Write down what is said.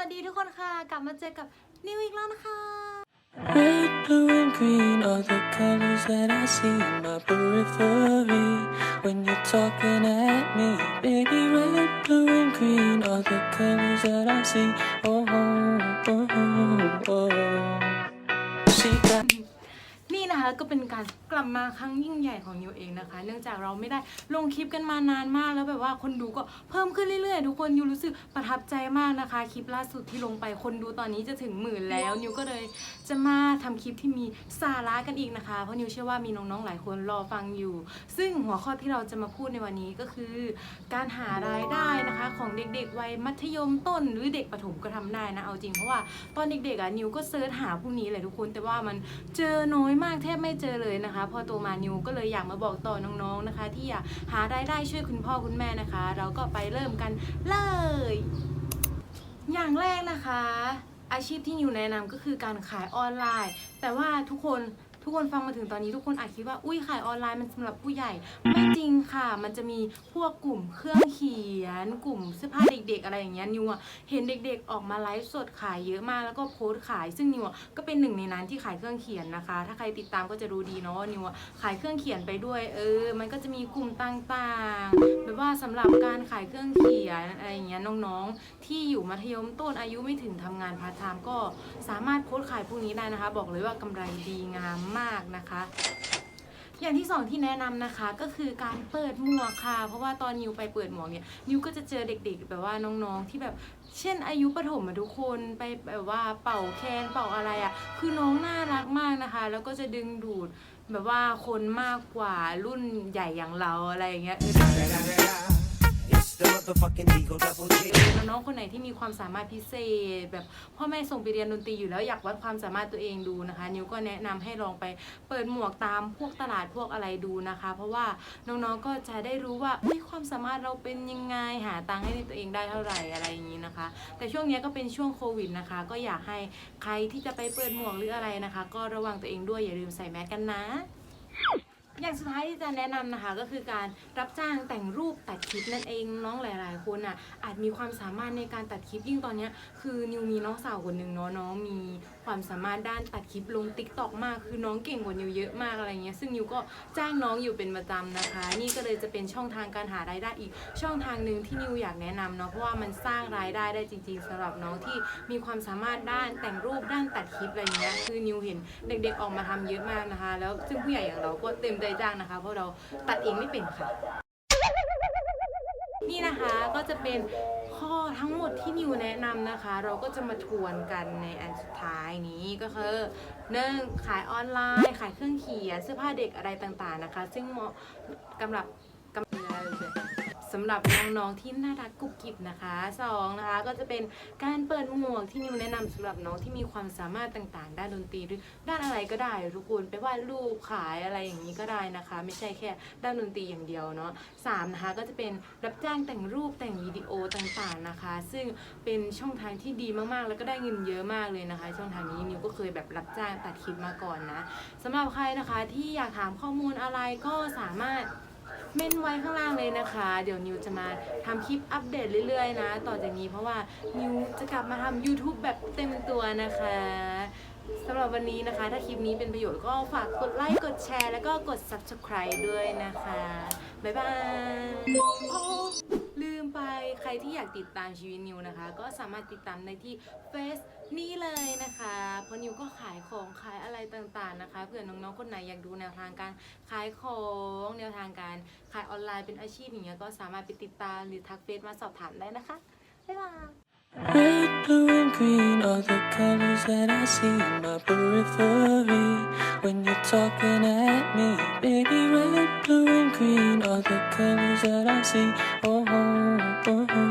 วัสดีทุกคนค่ะ กลับมาเจอกับนิวอีกแล้วนะคะ Red, blue, and green are the colors that I see in my periphery when you're talking at me. Baby, red, blue, and green are the colors that I see. นี่นะก็เป็นการกลับมาครั้งยิ่งใหญ่ของนิวเองนะคะ เนื่องจากเราไม่ได้ลงคลิปกันมานานมากแล้วแบบว่าคนดูก็เพิ่มขึ้นเรื่อยๆ ทุกคนนิวรู้สึกประทับใจมากนะคะ คลิปล่าสุดที่ลงไปคนดูตอนนี้จะถึงหมื่นแล้วนิวก็เลยจะมาทำคลิปที่มีสาระกันอีกนะคะ เพราะนิวเชื่อว่ามีน้องๆหลายคนรอฟังอยู่ ซึ่งหัวข้อที่เราจะมาพูดในวันนี้ก็คือ การหารายได้นะคะ ของเด็กๆวัยมัธยมต้นหรือเด็กประถมก็ทำได้นะเอาจริงเพราะว่าตอนเด็กๆอะนิวก็เซิร์ชหาพวกนี้เลยทุกคนแต่ว่ามันเจอน้อยมากแทบไม่เจอเลยนะคะ พอโตมานิวก็เลยอยากมาบอกต่อน้องๆนะคะ ที่อยากหารายได้ช่วยคุณพ่อคุณแม่นะคะ เราก็ไปเริ่มกันเลย อย่างแรกนะคะ อาชีพที่นิวแนะนำก็คือการขายออนไลน์ แต่ว่าทุกคน ทุกคนฟังมาถึงตอนนี้ทุกคนอาจคิดว่าอุ้ยขายออนไลน์มันสำหรับผู้ใหญ่ ไม่จริงค่ะ มันจะมีพวกกลุ่มเครื่องเขียน กลุ่มเสื้อผ้าเด็ก ๆ อะไรอย่างเงี้ยนิวเห็นเด็ก ๆ ออกมาไลฟ์สดขายเยอะมากแล้วก็โพสต์ขาย ซึ่งนิวก็เป็นหนึ่งในนั้นที่ขายเครื่องเขียนนะคะ ถ้าใครติดตามก็จะรู้ดีเนาะว่านิวขายเครื่องเขียนไปด้วย เออ มันก็จะมีกลุ่มต่างๆแบบว่าสำหรับการขายเครื่องเขียนอะไรอย่างเงี้ยน้องๆ ที่อยู่มัธยมต้นอายุไม่ถึงทำงานพาร์ทไทม์ก็สามารถโพสต์ขายพวกนี้ได้นะคะ บอกเลยว่ากำไรดีงามมากนะคะ อย่างที่สองที่แนะนำนะคะก็คือการเปิดหมวกค่ะ เพราะว่าตอนนิวไปเปิดหมวกเนี่ยนิวก็จะเจอเด็กๆ แบบว่าน้องๆที่แบบเช่นอายุประถมอะทุกคนไปแบบว่าเป่าแคนเป่าอะไรอะคือน้องน่ารักมากนะคะ แล้วก็จะดึงดูดแบบว่าคนมากกว่ารุ่นใหญ่อย่างเราอะไรอย่างเงี้ยเออ น้องคนไหนที่มีความสามารถพิเศษ แบบพ่อแม่ส่งไปเรียนดนตรีอยู่แล้วอยากวัดความสามารถตัวเองดูนะคะ นิวก็แนะนำให้ลองไปเปิดหมวกตามพวกตลาดพวกอะไรดูนะคะ เพราะว่าน้องๆก็จะได้รู้ว่าอุ๊ยความสามารถเราเป็นยังไงหาตังค์ให้ตัวเองได้เท่าไหร่อะไรอย่างนี้นะคะ แต่ช่วงนี้ก็เป็นช่วงโควิดนะคะ ก็อยากให้ใครที่จะไปเปิดหมวกหรืออะไรนะคะ ก็ระวังตัวเองด้วยอย่าลืมใส่แมสกันนะ อย่างสุดท้ายที่จะแนะนำนะคะก็คือการรับจ้างแต่งรูปตัดคลิปนั่นเองน้องหลาย ๆ คนอะอาจมีความสามารถในการตัดคลิปยิ่งตอนเนี้ยคือนิวมีน้องสาวคนหนึ่งเนาะน้องมี ความสามารถด้านตัดคลิปลงติ๊กต็อกมาก คือน้องเก่งกว่านิวเยอะมากอะไรเงี้ยซึ่งนิวก็จ้างน้องอยู่เป็นประจำนะคะ นี่ก็เลยจะเป็นช่องทางการหารายได้อีก ช่องทางหนึ่งที่นิวอยากแนะนำเนาะเพราะว่ามันสร้างรายได้ได้จริง ๆสำหรับน้องที่มีความสามารถด้านแต่งรูปด้านตัดคลิปอะไรเงี้ยคือนิวเห็นเด็กๆออกมาทำเยอะมากนะคะ แล้วซึ่งผู้ใหญ่อย่างเราก็เต็มใจจ้างนะคะ เพราะเราตัดเองไม่เป็นค่ะนี่นะคะก็จะเป็น ทั้งหมดที่นิวแนะนำนะคะ เราก็จะมาทวนกันในอันสุดท้ายนี้ก็คือหนึ่งขายออนไลน์ขายเครื่องเขียนเสื้อผ้าเด็กอะไรต่างๆนะคะ ซึ่งเหมาะกำลับกำ สำหรับน้องๆที่น่ารักกุบกิบนะคะสองนะคะก็จะเป็นการเปิดหมวกที่นิวแนะนำสำหรับน้องที่มีความสามารถต่างๆ ด้านดนตรีหรือด้านอะไรก็ได้ทุกคนไปวาดรูปขายอะไรอย่างนี้ก็ได้นะคะ ไม่ใช่แค่ด้านดนตรีอย่างเดียวเนาะสามนะคะก็จะเป็นรับจ้างแต่งรูปแต่งวิดีโอต่างๆนะคะ ซึ่งเป็นช่องทางที่ดีมากๆ แล้วก็ได้เงินเยอะมากเลยนะคะ ช่องทางนี้นิวก็เคยแบบรับจ้างตัดคลิปมาก่อนนะสำหรับใครนะคะที่อยากถามข้อมูลอะไรก็สามารถ เม้นไว้ข้างล่างเลยนะคะ เดี๋ยวนิวจะมาทำคลิปอัปเดตเรื่อยๆนะ ต่อจากนี้เพราะว่านิวจะกลับมาทำ YouTube แบบเต็มตัวนะคะสำหรับวันนี้นะคะ ถ้าคลิปนี้เป็นประโยชน์ก็ฝากกดไลค์ กดแชร์ แล้วก็กด Subscribe ด้วยนะคะ บ๊ายบาย ใครที่อยากติดตามชีวิตนิวนะคะ ก็สามารถติดตามได้ที่เฟซนี้เลยนะคะ เพราะนิวก็ขายของขายอะไรต่างๆนะคะ เผื่อน้องๆคนไหนอยากดูแนวทางการขายของแนวทางการขายออนไลน์เป็นอาชีพอย่างเงี้ยก็สามารถไปติดตามหรือทักเฟซมาสอบถามได้นะคะ บ๊ายบาย Red, blue, and green are the colors that I see in my periphery when you're talking at me. Baby, red, blue, and green are the colors that I see. Oh, oh,